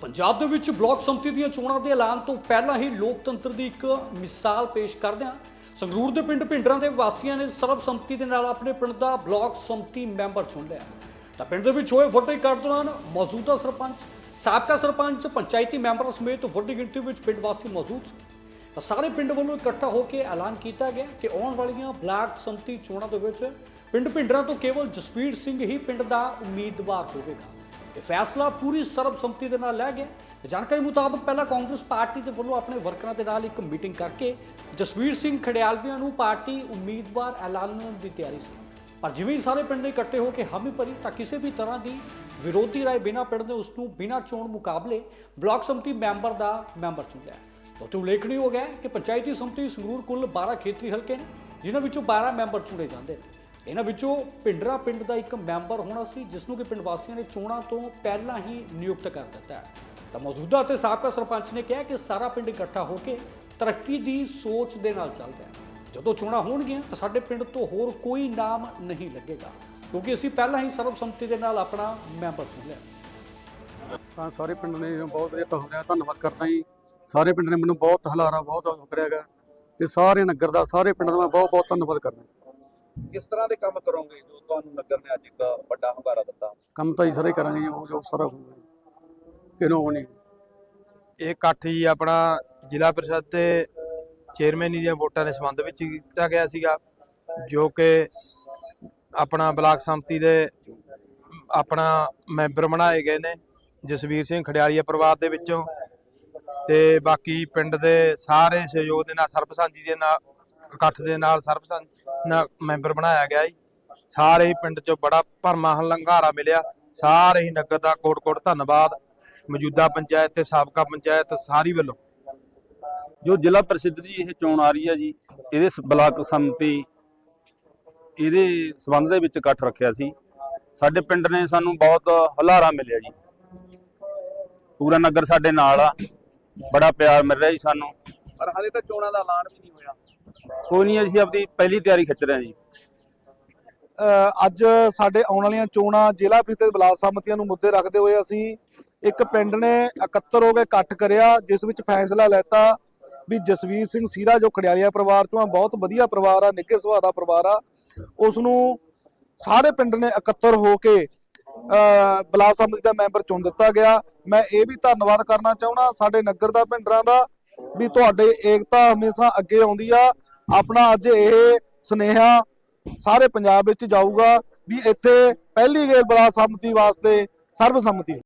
ਪੰਜਾਬ ਦੇ ਵਿੱਚ ਬਲਾਕ ਸੰਮਤੀ ਦੀਆਂ ਚੋਣਾਂ ਦੇ ਐਲਾਨ ਤੋਂ ਪਹਿਲਾਂ ਹੀ ਲੋਕਤੰਤਰ ਦੀ ਇੱਕ ਮਿਸਾਲ ਪੇਸ਼ ਕਰਦਿਆਂ ਸੰਗਰੂਰ ਦੇ ਪਿੰਡ ਭਿੰਡਰਾਂ ਦੇ ਵਾਸੀਆਂ ਨੇ ਸਰਬਸੰਮਤੀ ਦੇ ਨਾਲ ਆਪਣੇ ਪਿੰਡ ਦਾ ਬਲਾਕ ਸੰਮਤੀ ਮੈਂਬਰ ਚੁਣ ਲਿਆ। ਤਾਂ ਪਿੰਡ ਦੇ ਵਿੱਚ ਹੋਏ ਵੱਡੇ ਇਕੱਠ ਦੌਰਾਨ ਮੌਜੂਦਾ ਸਰਪੰਚ, ਸਾਬਕਾ ਸਰਪੰਚ, ਪੰਚਾਇਤੀ ਮੈਂਬਰਾਂ ਸਮੇਤ ਵੱਡੀ ਗਿਣਤੀ ਵਿੱਚ ਪਿੰਡ ਵਾਸੀ ਮੌਜੂਦ ਸਨ ਤਾਂ ਸਾਰੇ ਪਿੰਡ ਵੱਲੋਂ ਇਕੱਠਾ ਹੋ ਕੇ ਐਲਾਨ ਕੀਤਾ ਗਿਆ ਕਿ ਆਉਣ ਵਾਲੀਆਂ ਬਲਾਕ ਸੰਮਤੀ ਚੋਣਾਂ ਦੇ ਵਿੱਚ ਪਿੰਡ ਭਿੰਡਰਾਂ ਤੋਂ ਕੇਵਲ ਜਸਵੀਰ ਸਿੰਘ ਹੀ ਪਿੰਡ ਦਾ ਉਮੀਦਵਾਰ ਹੋਵੇਗਾ। ਇਹ ਫੈਸਲਾ ਪੂਰੀ ਸਰਬਸੰਮਤੀ ਦੇ ਨਾਲ ਲਿਆ ਗਿਆ। ਤੇ ਜਾਣਕਾਰੀ ਮੁਤਾਬਕ ਪਹਿਲਾਂ ਕਾਂਗਰਸ ਪਾਰਟੀ ਦੇ ਵੱਲੋਂ ਆਪਣੇ ਵਰਕਰਾਂ ਦੇ ਨਾਲ ਇੱਕ ਮੀਟਿੰਗ ਕਰਕੇ ਜਸਵੀਰ ਸਿੰਘ ਖੜਿਆਲਵੀਆਂ ਨੂੰ ਪਾਰਟੀ ਉਮੀਦਵਾਰ ਐਲਾਨਣ ਦੀ ਤਿਆਰੀ ਸੀ। ਪਰ ਜਿਵੇਂ ਹੀ ਸਾਰੇ ਪਿੰਡ ਨੇ ਇਕੱਠੇ ਹੋ ਕੇ ਹਾਮੀ ਭਰੀ ਤਾਂ ਕਿਸੇ ਵੀ ਤਰ੍ਹਾਂ ਦੀ ਵਿਰੋਧੀ ਰਾਏ ਬਿਨਾਂ ਪਿੰਡ ਨੇ ਉਸ ਨੂੰ ਬਿਨਾਂ ਚੋਣ ਮੁਕਾਬਲੇ ਬਲਾਕ ਸੰਮਤੀ ਮੈਂਬਰ ਦਾ ਮੈਂਬਰ ਚੁਣਿਆ। ਉੱਥੇ ਉਲੇਖਣੀ ਹੋ ਗਿਆ ਕਿ ਪੰਚਾਇਤੀ ਸੰਮਤੀ ਸੰਗਰੂਰ ਕੁੱਲ 12 ਖੇਤਰੀ ਹਲਕੇ ਨੇ, ਜਿਨ੍ਹਾਂ ਵਿੱਚੋਂ 12 ਮੈਂਬਰ ਚੁਣੇ ਜਾਂਦੇ ਨੇ। ਇਹਨਾਂ ਵਿੱਚੋਂ ਪਿੰਡਰਾ ਪਿੰਡ ਦਾ ਇੱਕ ਮੈਂਬਰ ਹੋਣਾ ਸੀ ਜਿਸ ਨੂੰ ਕਿ ਪਿੰਡ ਵਾਸੀਆਂ ਨੇ ਚੋਣਾਂ ਤੋਂ ਪਹਿਲਾਂ ਹੀ ਨਿਯੁਕਤ ਕਰ ਦਿੱਤਾ ਹੈ। ਤਾਂ ਮੌਜੂਦਾ ਅਤੇ ਸਾਬਕਾ ਸਰਪੰਚ ਨੇ ਕਿਹਾ ਕਿ ਸਾਰਾ ਪਿੰਡ ਇਕੱਠਾ ਹੋ ਕੇ ਤਰੱਕੀ ਦੀ ਸੋਚ ਦੇ ਨਾਲ ਚੱਲ ਰਿਹਾ ਜਦੋਂ ਚੋਣਾਂ ਹੋਣਗੀਆਂ ਤਾਂ ਸਾਡੇ ਪਿੰਡ ਤੋਂ ਹੋਰ ਕੋਈ ਨਾਮ ਨਹੀਂ ਲੱਗੇਗਾ, ਕਿਉਂਕਿ ਅਸੀਂ ਪਹਿਲਾਂ ਹੀ ਸਰਬਸੰਮਤੀ ਦੇ ਨਾਲ ਆਪਣਾ ਮੈਂਬਰ ਚੁਣ ਲਿਆ। ਤਾਂ ਸਾਰੇ ਪਿੰਡ ਨੇ ਬਹੁਤ ਵਧੀਆ ਤੁਹਾਡਾ ਧੰਨਵਾਦ ਕਰਦਾ ਜੀ। ਸਾਰੇ ਪਿੰਡ ਨੇ ਮੈਨੂੰ ਬਹੁਤ ਹਲਾਰਾ, ਬਹੁਤ ਉਹ ਕਰਿਆਗਾ ਤੇ ਸਾਰੇ ਨਗਰ ਦਾ, ਸਾਰੇ ਪਿੰਡ ਦਾ ਮੈਂ ਬਹੁਤ ਬਹੁਤ ਧੰਨਵਾਦ ਕਰਦਾ। ਕਿਸ ਤਰ੍ਹਾਂ ਦੇ ਕੰਮ ਕਰੋਗੇ ਜੋ ਤੁਹਾਨੂੰ ਨਗਰ ਨੇ ਅੱਜ ਇੱਕ ਵੱਡਾ ਹੁੰਗਾਰਾ ਦਿੱਤਾ? ਕੰਮ ਤਾਂ ਹੀ ਸਾਰੇ ਕਰਾਂਗੇ ਜੀ ਉਹ ਜੋ ਸਾਰਾ ਹੋਊਗਾ ਕਿਨੋਂ ਹੋਣੀ? ਇਹ ਇਕੱਠ ਜੀ ਆਪਣਾ ਜ਼ਿਲ੍ਹਾ ਪ੍ਰੀਸ਼ਦ ਤੇ ਚੇਅਰਮੈਨੀ ਦੀਆਂ ਵੋਟਾਂ ਦੇ ਸੰਬੰਧ ਵਿੱਚ ਕੀਤਾ ਗਿਆ ਸੀਗਾ ਜੋ ਕਿ ਆਪਣਾ ਬਲਾਕ ਸੰਮਤੀ ਦੇ ਆਪਣਾ ਮੈਂਬਰ ਬਣਾਏ ਗਏ ਨੇ ਜਸਵੀਰ ਸਿੰਘ ਖੜਿਆਲੀਆ ਪਰਿਵਾਰ ਦੇ ਵਿੱਚੋਂ ਤੇ ਬਾਕੀ ਪਿੰਡ ਦੇ ਸਾਰੇ ਸਹਿਯੋਗ ਦੇ ਨਾਲ ਸਰਬਸੰਮਤੀ ਦੇ ਨਾਲ ਇਕੱਠ ਦੇ ਨਾਲ ਸਰਬਸੰਮਤੀ ਨਾਲ ਮੈਂਬਰ ਬਣਾਇਆ ਗਿਆ ਜੀ। ਸਾਰੇ ਹੀ ਪਿੰਡ 'ਚੋਂ ਬੜਾ ਭਰਮਾ ਹਲੰਘਾਰਾ ਮਿਲਿਆ। ਸਾਰੇ ਹੀ ਨਗਰ ਦਾ ਕੋਟ-ਕੋਟ ਧੰਨਵਾਦ। ਮੌਜੂਦਾ ਪੰਚਾਇਤ ਤੇ ਸਾਬਕਾ ਪੰਚਾਇਤ ਸਾਰੀ ਵੱਲੋਂ। ਜੋ ਜ਼ਿਲ੍ਹਾ ਪ੍ਰਸਿੱਧ ਦੀ ਇਹ ਚੋਣ ਆ ਰਹੀ ਹੈ ਜੀ ਇਹਦੇ ਬਲਾਕ ਸੰਮਤੀ ਇਹਦੇ ਸਬੰਧ ਦੇ ਵਿੱਚ ਇਕੱਠ ਰੱਖਿਆ ਸੀ। ਸਾਡੇ ਪਿੰਡ ਨੇ ਸਾਨੂੰ ਬਹੁਤ ਹਲਾਰਾ ਮਿਲਿਆ ਜੀ। ਪੂਰਾ ਨਗਰ ਸਾਡੇ ਨਾਲ ਆ। ਬੜਾ ਪਿਆਰ ਮਿਲ ਰਿਹਾ ਜੀ ਸਾਨੂੰ। ਪਰ ਹਾਲੇ ਤਾਂ ਚੋਣਾਂ ਦਾ ਐਲਾਨ ਵੀ ਨਹੀਂ ਹੋਇਆ। ਕੋਈ ਨਹੀਂ ਅਸੀਂ ਆਪਣੀ ਪਹਿਲੀ ਤਿਆਰੀ ਖਿੱਚ ਰਹੇ ਹਾਂ ਜੀ। ਅੱਜ ਸਾਡੇ ਆਉਣ ਵਾਲੀਆਂ ਚੋਣਾਂ ਜ਼ਿਲ੍ਹਾ ਪ੍ਰੀਸ਼ਦ ਬਲਾਕ ਸੰਮਤੀਆਂ ਨੂੰ ਮੁੱਦੇ ਰੱਖਦੇ ਹੋਏ ਅਸੀਂ ਇੱਕ ਪਿੰਡ ਨੇ ਇਕੱਤਰ ਹੋ ਕੇ ਇਕੱਠ ਕਰਿਆ ਜਿਸ ਵਿੱਚ ਫੈਸਲਾ ਲੈਤਾ ਵੀ ਜਸਵੀਰ ਸਿੰਘ ਸੀਰਾ ਜੋ ਖੜਿਆਲੀਆ ਪਰਿਵਾਰ ਚੋਂ ਆ ਬਹੁਤ ਵਧੀਆ ਪਰਿਵਾਰ ਆ ਨਿੱਘੇ ਸੁਭਾਅ ਦਾ ਪਰਿਵਾਰ ਆ ਉਸ ਨੂੰ ਸਾਰੇ ਪਿੰਡ ਨੇ ਇਕੱਤਰ ਹੋ ਕੇ ਅ, ਬਲਾਕ ਸੰਮਤੀ ਦਾ ਮੈਂਬਰ ਚੁਣ ਦਿੱਤਾ ਗਿਆ। ਮੈਂ ਇਹ ਵੀ ਧੰਨਵਾਦ ਕਰਨਾ ਚਾਹੁੰਦਾ ਸਾਡੇ ਨਗਰ ਦਾ ਪਿੰਡਰਾਂ ਦਾ ਵੀ ਤੁਹਾਡੇ ਏਕਤਾ ਹਮੇਸ਼ਾ ਅੱਗੇ ਆਉਂਦੀ ਆ। ਆਪਣਾ ਅੱਜ ਇਹ ਸੁਨੇਹਾ ਸਾਰੇ ਪੰਜਾਬ ਵਿੱਚ ਜਾਊਗਾ ਵੀ ਇੱਥੇ ਪਹਿਲੀ ਗੇਰ ਬਲਾਕ ਸੰਮਤੀ ਵਾਸਤੇ ਸਰਬਸੰਮਤੀ